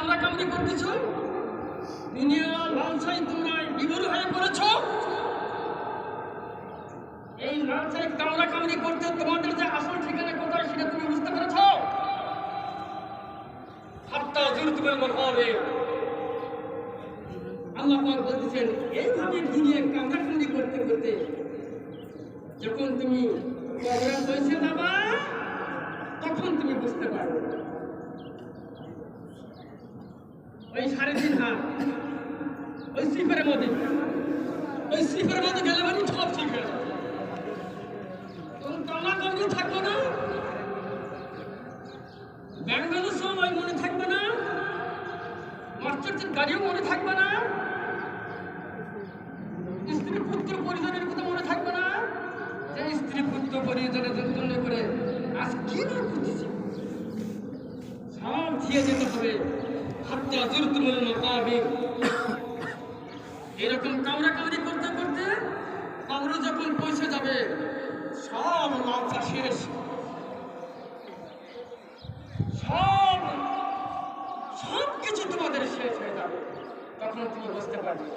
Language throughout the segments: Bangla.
কামড়া কামড়ি করতেছ? দুনিয়া লালসাই তোমরা বিভোর হয়ে পড়েছ? এই লালসাই কামড়া কামড়ি করতে তোমাদের যে আসল ঠিকানা কোথায় সেটা তুমি বুঝতে পেরেছ? হাত্তা জুরতুমের মকাবে আল্লাহ পাক বলতেছেন, এইভাবে দুনিয়া কামড়া কামড়ি করতে করতে যখন তুমি কবরে পৌঁছে যাবা তখন তুমি বুঝতে পারবে। ওই সাড়ে তিন হাত। ওই স্লিপারের মধ্যে। ওই স্লিপারের মধ্যে গেলে মানে সব ঠিক হয়ে থাকবে না। ব্যাঙ্গালোর সময় মনে থাকবে না। মাস্টারটির গাড়িও মনে থাকবে না। স্ত্রী পুত্র পরিজনের কথা মনে থাকবে না। যে স্ত্রী পুত্র পরিজনের জন্য করে আজ কি না করতেছি? সব ছিয়ে যেতে হাত্তা মাকাবির। এরকম কামড়া কামড়ি করতে করতে কবর যখন পৌঁছে যাবে, সব লজ্জা শেষ। সব সব কিছু তোমাদের শেষ হয়ে যাবে। তখন তুমি বুঝতে পারবে।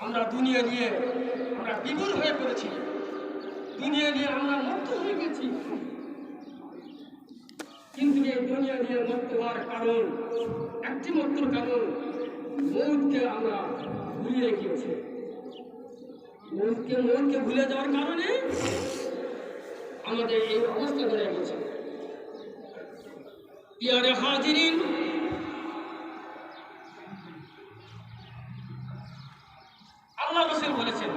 আমরা দুনিয়া নিয়ে আমরা বিপুল হয়ে পড়েছি। দুনিয়া নিয়ে আমরা মুক্ত হয়ে গেছি। দুনিয়া নিয়ে হওয়ার কারণ, একটি মাত্র কারণ, মৌতকে আমরা ভুলিয়ে গিয়েছি মৌতকে মৌতকে ভুলে যাওয়ার কারণে আমাদের এই অবস্থা ধরে গেছে। ইয়ারে হাজিরিন, আল্লাহ রসুল বলেছেন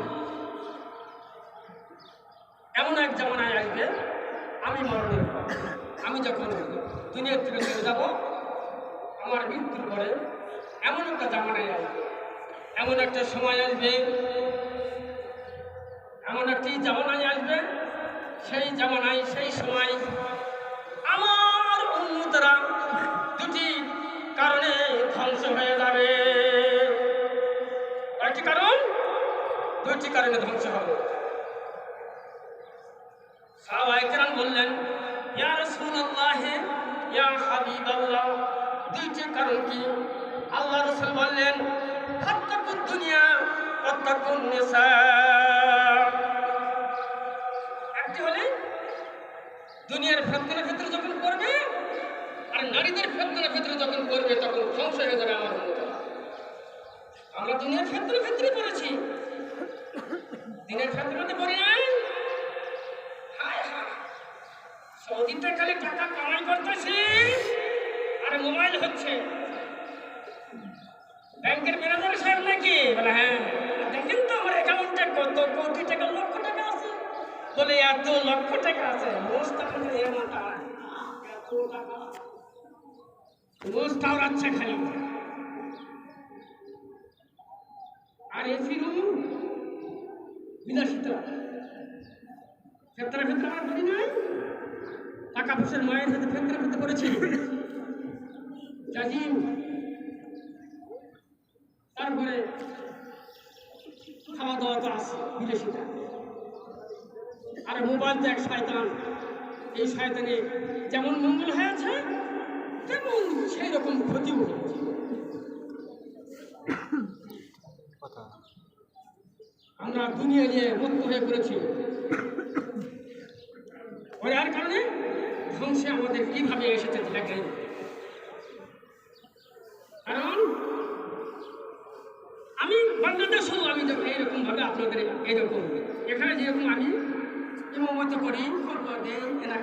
এমন এক জামানায় আসবে আমি মরণের পর আমি যখন দুনিয়ার থেকে চলে যাব। আমার মৃত্যুর পরে এমন একটা জামানায় আসবে। এমন একটা সময় আসবে, এমন একটি জামানায় আসবে, সেই জামানায়, সেই সময় আমার উন্মতরা দুটি কারণে ধ্বংস হয়ে যাবে। একটি কারণ দুটি কারণে ধ্বংস হবে। সাহাবাইকেরাম বললেন দুইটি কারণ কি? আল্লাহ রাসূল বললেন ফাত্তাকুদ দুনিয়া, ফাত্তাকুন নিসা। একটি হলে দুনিয়ার ফেতনার ভিতরে যখন পড়বে, আর নারীদের ফেতনার ভিতরে যখন পড়বে, তখন ধ্বংস হয়ে যাবে আমার আমরা দুনিয়ার ফেতনার ভিতরে পড়েছি। দিনের ফেতনাতে পড়ি নাই। সৌদিতে খালি টাকা কামাই করতেছি। আর মোবাইল হচ্ছে। ব্যাংকের ম্যানেজার সাহেব নাকি? বলে হ্যাঁ। দেখেন তো আমার অ্যাকাউন্টে কত কোটি টাকা, লক্ষ টাকা আছে। বলে, এত লক্ষ টাকা আছে। মোষ টাকা এমন টাকা এত টাকা মোষ টাওরাচ্ছে খালি। আর এসি রুম বিলাসিতা ক্ষেত্রে ক্ষেত্রে আমার বলি নাই টাকা পয়সার মায়ের সাথে ক্ষেত্রে ক্ষেত্রে করেছি। জাজিম তারপরে খাওয়া দাওয়া তো আছে বিদেশিটা আর মোবাইল তো এক শয়তান। এই শয়তানে যেমন মঙ্গল হয়েছে তেমন সেই রকম ক্ষতিও হয়েছে আমরা দুনিয়া নিয়ে মুক্ত হয়ে পড়েছি। ওর কারণে ধ্বংসে আমাদের কীভাবে এসেছে দেখেন কারণ আমি বাংলাদেশেও আমি যখন এইরকম ভাবে আপনাদের এইরকম এখানে যেরকম আমি ইমামত করি করব দেই এনা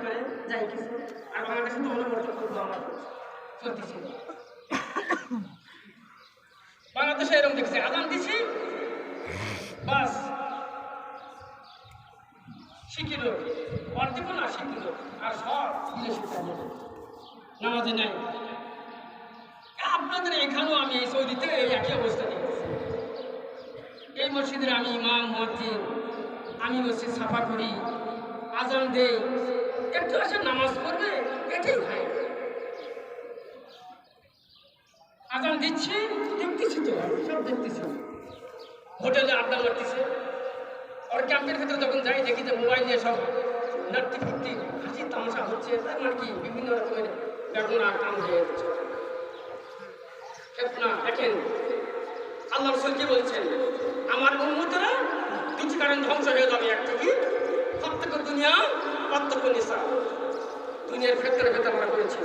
বাংলাদেশে এরকম দেখছি আদান দিছি, বাস। শিখিল অর্ধেক না শিখিল আর সব বিদেশি নামাজে নাই। আপনাদের এখানেও আমি এই সৌদিতে এই একই অবস্থা দেখেছি। এই মসজিদের আমি ইমাম, মসজিদ, আমি মসজিদ সাফা করি, আজান দেই। একটু আসে নামাজ পড়বে, এটাই হয় আজান দিচ্ছে, দেখতেছি তো, সব দেখতেছি। হোটেলে আড্ডা মারতেছে। আর ক্যাম্পের ভিতরে যখন যাই, দেখি যে মোবাইল সব নাট্টি ফুট্টি হাসি হচ্ছে। আর মানে কি? বিভিন্ন রকমের বেদনা কাম হয়ে যাচ্ছে। না, দেখেন, আল্লাহ রসুল কি বলছেন? আমার উন্মতেরা দুটি কারণ ধ্বংস হয়ে যাবে, একটা কি? প্রত্যেক দুনিয়া নিশা দুনিয়ার ফেতরে ফেতে আমরা করেছি।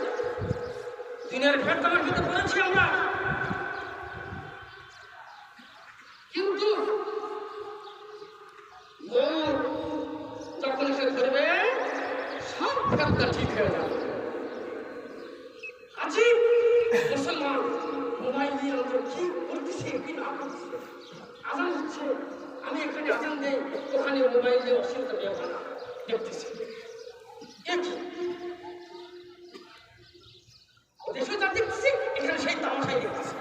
দুনিয়ার ফেতনার ভিতরে পড়েছি আমরা। কিন্তু যখন সে ধরবে, সব ঠিক হয়ে যাবে। আছি মুসলমান মোবাইল দিয়ে আমরা কি করতেছি কি আমি এখানে আজান দেই, ওখানে মোবাইল দিয়ে অশ্লীলতা ব্যবহার দেখতেছি এ কি দেশে যা দেখতেছি এখানে সেই তামাশাই দেখতেছি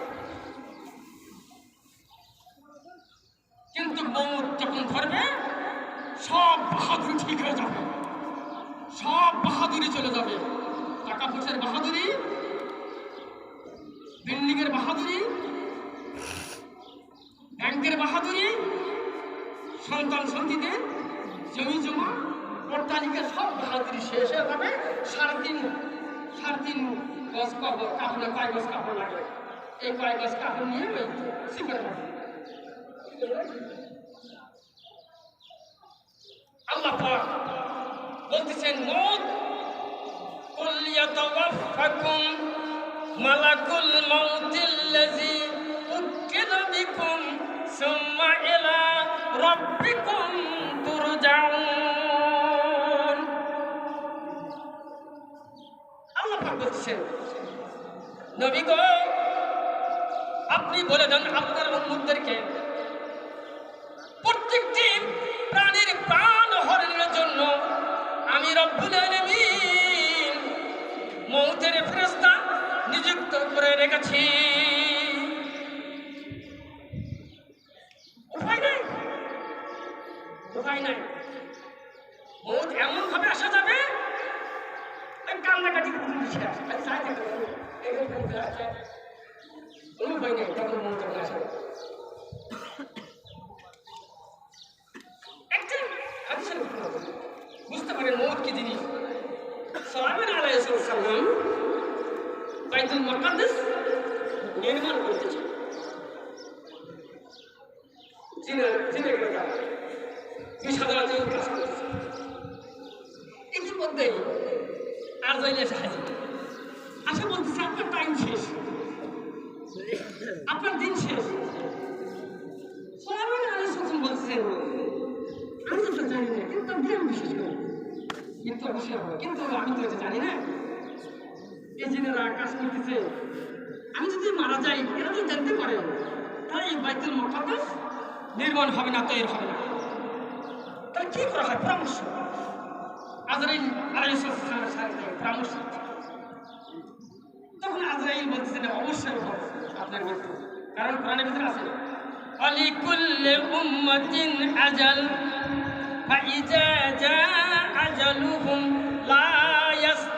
কিন্তু মৌত যখন ধরবে সব বাহাদুরি ঠিক হয়ে যাবে সব বাহাদুরি চলে যাবে টাকা পয়সার বাহাদুরি লীগের বাহাদুরি, ব্যাংকের বাহাদুরি, সন্তান সন্তিতে জমি জমা, অট্টালিকা সব বাহাদুরি শেষ হয়ে যাবে। সাড়ে তিন সাড়ে তিন গজ কাপড় কাপড় কয় গজ কাপড় লাগবে এই কয় গজ কাপড় নিয়ে ওই শিকার আল্লাহ বলতেছেন মত কল্লিয়া তাওয়াফাকুম মালাকুল মাউতিল্লাজি উকিল বিকুম সুম্মা ইলা রব্বিকুম তুরজাউন। আল্লাহ বলছেন নবী গো, আপনি বলে দেন আপনার উম্মতদেরকে, প্রত্যেকটি প্রাণীর প্রাণ হরণের জন্য আমি রব্বুলের রেখেছি উপায় নাই। উপায় নাই। মৌত এমন ভাবে আসা যাবে কান্নাকাটি কোনো উপায় নেই, তখন আসা হাদিসের ঘটনা বলি। বুঝতে পারেন মৌত কি জিনিস? সালামের আলাইসালাম বাইতুল মকাদ্দেস নির্মাণ করতেছে চীনে ইতিমধ্যেই আর এসে হাজির। আসে বলতেছে আপনার টাইম শেষ। আপনার দিন শেষ। কিন্তু আমি তো জানি না। এই জিনেরা কাজ করতেছে আমি যদি মারা যাই এরা তো জানতে পারে তাহলে এই বাইতুল মকাদ্দাস নির্মাণ হবে না তৈরি হবে না তাহলে কি করা হয় পরামর্শ আজরাইল আলাইহিসসালামের সাথে পরামর্শ তখন আজরাইল বলতেছেন অবশ্যই হবে আপনার মৃত্যু কারণ কোরআনের ভিতরে আছে ولكل أمة أجل فإذا جاء أجلهم لا يستأخرون ساعة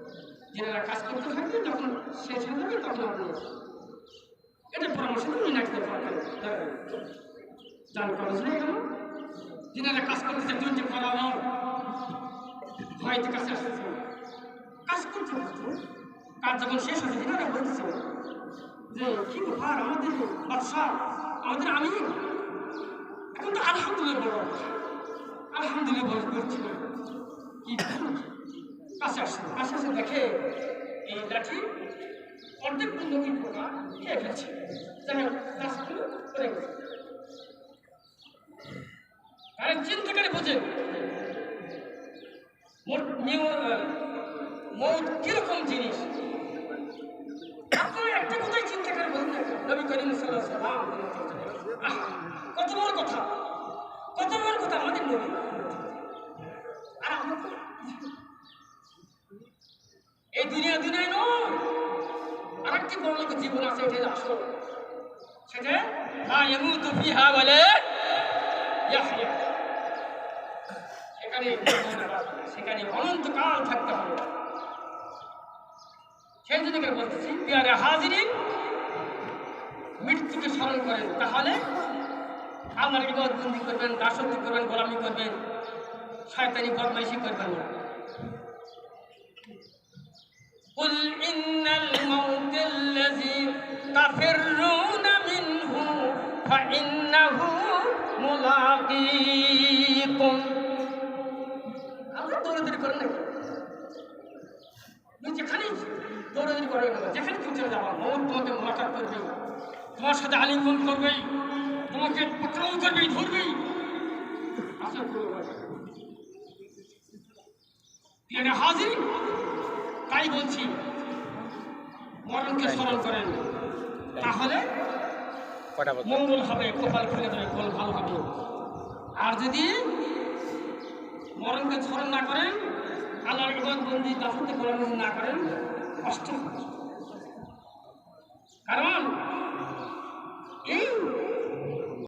যারা কাজ করতে থাকবেন যখন শেষ হয়ে যাবে তখন আপনি এটা পরামর্শ দিন নাকি যান খরচ নেই কেন যিনারা কাজ করতেছে ধৈর্য ফলাফল হয়তো কাছে আসতেছে কাজ করতে কাজ যখন শেষ হচ্ছে যিনারা বলতেছে যে, কি ব্যাপার? আমাদের বাদশাহ আমাদের আমি এখন তো আলহামদুলিল্লাহ বড় আলহামদুলিল্লাহ বড় করছি কি কাছে আসে দেখে এই লাঠি অর্ধেক উন্নতি পোকা খেয়ে ফেলছে। যাই হোক গাছগুলো করে গেছে আরে চিন্তা করে আহ, মৌত কীরকম জিনিস? আপনারা একটা কথাই চিন্তা করে বলুন নবী করিম সাল্লাহ সাল্লাম। কত বড় কথা। কত বড় কথা আমাদের নবী। আর আমরা এই দুনিয়া দুনিয়ায় নয়। আর একটি বড় লোকের জীবন আছে এটাই আসল। সেটা লা ইয়ামুতু ফিহা ওয়ালা ইয়াহইয়া। সেখানে সেখানে অনন্তকাল থাকতে হবে। সেই জন্য বলতেছি, পিয়ারে হাজিরিন মৃত্যুকে স্মরণ করেন। তাহলে আল্লাহর ইবাদত বন্দি করবেন, দাসত্ব করবেন, গোলামি করবেন, শয়তানি বদমাইশি করবেন না। قل إن الموت الذي تفرون منه فإنه ملاقيكم আমরা দৌড়াদৌড়ি করেন নাকি তুমি যেখানে দৌড়াদৌড়ি করে না যেখানে তুমি চলে যাবো মৌত তোমাকে মোলাকাত করবে তোমার সাথে আলিঙ্গন করবে তোমাকে পক্রম করবে ধরবে আশা করবো এখানে হাজির তাই বলছি মরণকে স্মরণ করেন। তাহলে মঙ্গল হবে কপাল খুলে যাবে ফল ভালো হবে। আর যদি মরণকে স্মরণ না করেন আল্লাহর বন্দি দাসত্ব গোলামি না করেন কষ্ট কারণ কারণ